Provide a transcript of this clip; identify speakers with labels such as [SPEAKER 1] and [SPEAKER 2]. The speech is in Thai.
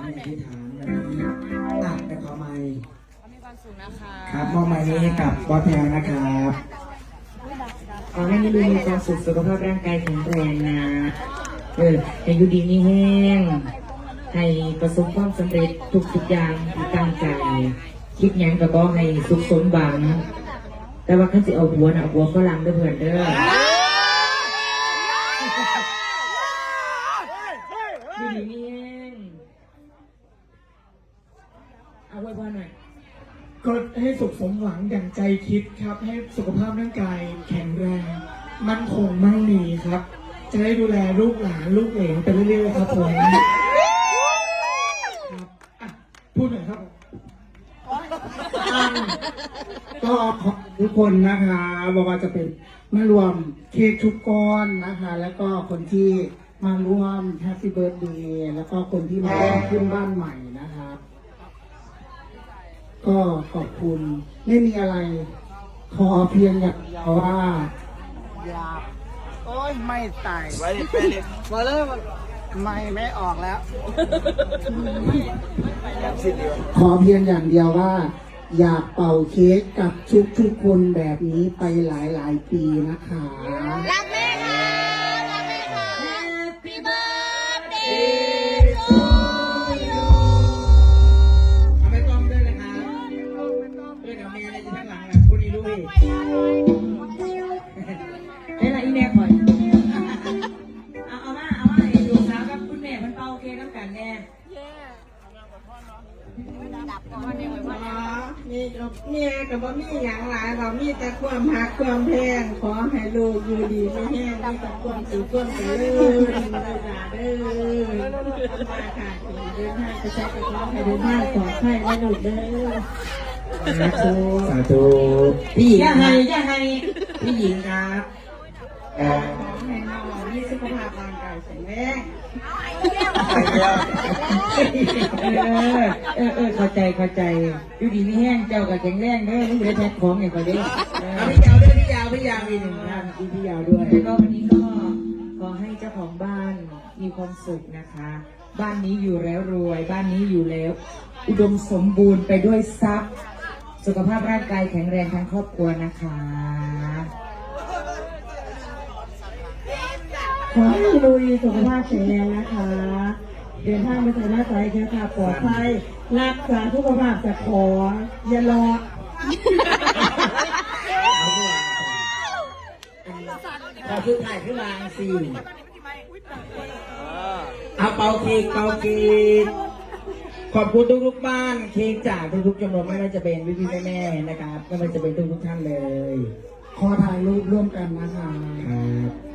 [SPEAKER 1] อะแต่ขอไม่
[SPEAKER 2] มีความสุขนะคะ
[SPEAKER 1] ครับมอบไม้นี้ให้กับบอสแพลนะครับ
[SPEAKER 3] ขอให้มีมีความสุขสุขภาพร่างกายแข็งแรงนะ เออให้อยู่ดีมีแห้งให้ประสบความสำเร็จทุกทุกๆอย่างที่ตั้งใจ คิดยังก็ก็ให้สุขสมหวัง แต่ว่าขันสิเอาหัวนะเอาหัวฝรั่งด้อเพื่อนเด้ออยู่ดีมีแห้ง เอาไว้พอหน่อย
[SPEAKER 4] ก็ให้สุขสมหวังอย่างใจคิดครับ ให้สุขภาพร่างกายแข็งแรง มั่นคงมั่งมีครับ จะได้ดูแลลูกหลานลูกเหลนไปเรื่อยๆครับผมครับอะพูดหน่อยครับ
[SPEAKER 1] ก็ขอบทุกคนนะคะบอกว่าจะเป็นมารวมเค้กทุกก้อนนะคะ แล้วก็คนที่มาร่วมแฮปปี้เบิร์ดเดย์แล้วก็คนที่มาร่วมขึ้นบ้านใหม่นะครับ ก็ขอบคุณไม่มีอะไร ขอเพียงอย่างเดียวว่า
[SPEAKER 5] อยากโอ้ยไม่ตายไว้ไปเลยมาเลยไม่ไม่ออกแล้ว
[SPEAKER 1] ขอเพียงอย่างเดียวว่า อยากเป่าเค้กกับทุกทุกๆคนแบบนี้ไปหลายหลายๆปีนะคะ
[SPEAKER 2] รักแม่ค่ะรัก
[SPEAKER 3] เอ้ยละอีแม่คอย เอาเอามาเอามาไอ้ลูกสาวกับคุณแม่มันเป่าเค้กน้ำกันแน่
[SPEAKER 5] มีเมียกับบ่มีอย่างหลายเรามีแต่ความหักความแพงขอให้ลูกอยู่ดีไม่แห้งมีแต่ความสุขความเจริญเลยจ้าเด้อมาค่ะเดินทางไปใช้กระเป๋าให้เดินทางปลอดภัยนะลูกเด้อ
[SPEAKER 1] สาธุสาธุพี่หญิง
[SPEAKER 3] อย่า
[SPEAKER 1] ค
[SPEAKER 3] ให้
[SPEAKER 1] รับ
[SPEAKER 3] อย่าให้
[SPEAKER 1] พี่หญิงครับเอ่อ
[SPEAKER 5] ขอให้น้องมีสุขภาพร่างกายแข็งแรง
[SPEAKER 3] เออเออเออเข้าใจเข้าใจอยู่ดีไม่แห้งเจ้ากับแข็งแรงเด้อมึงเหลือแท็กของอย่างก่อนเด้อเออ
[SPEAKER 1] เอาพี่ยาวด้วยพี่ยาวพี่ยาวอีกหนึ่งท่านพี่พี่ยาวด้วย
[SPEAKER 3] แล้วก็วันนี้ก็ขอให้เจ้าของบ้านมีความสุขนะคะ บ้านนี้อยู่แล้วรวย บ้านนี้อยู่แล้ว อุดมสมบูรณ์ไปด้วยทรัพย์ สุขภาพร่างกายแข็งแรงทั้งครอบครัวนะคะ
[SPEAKER 5] ขอให้ลุยสุขภาพแข็งแรงนะคะ เดินทางไปถึงหน้าใจเจ้าค่ะปลอดภัยรักษาสุขภาพจากขออย่ารอ
[SPEAKER 1] ขอขึ้นถ่ายขึ้นรางสี่เอาเป่าเค้กเป่าเค้ก ขอบคุณทุกๆบ้านเค้กจากทุกๆจำนวนไม่ว่าจะเป็นพี่ๆแม่ๆนะครับไม่ว่าจะเป็นทุกๆท่านเลย ขอถ่ายรูปร่วมกันนะคะ ครับ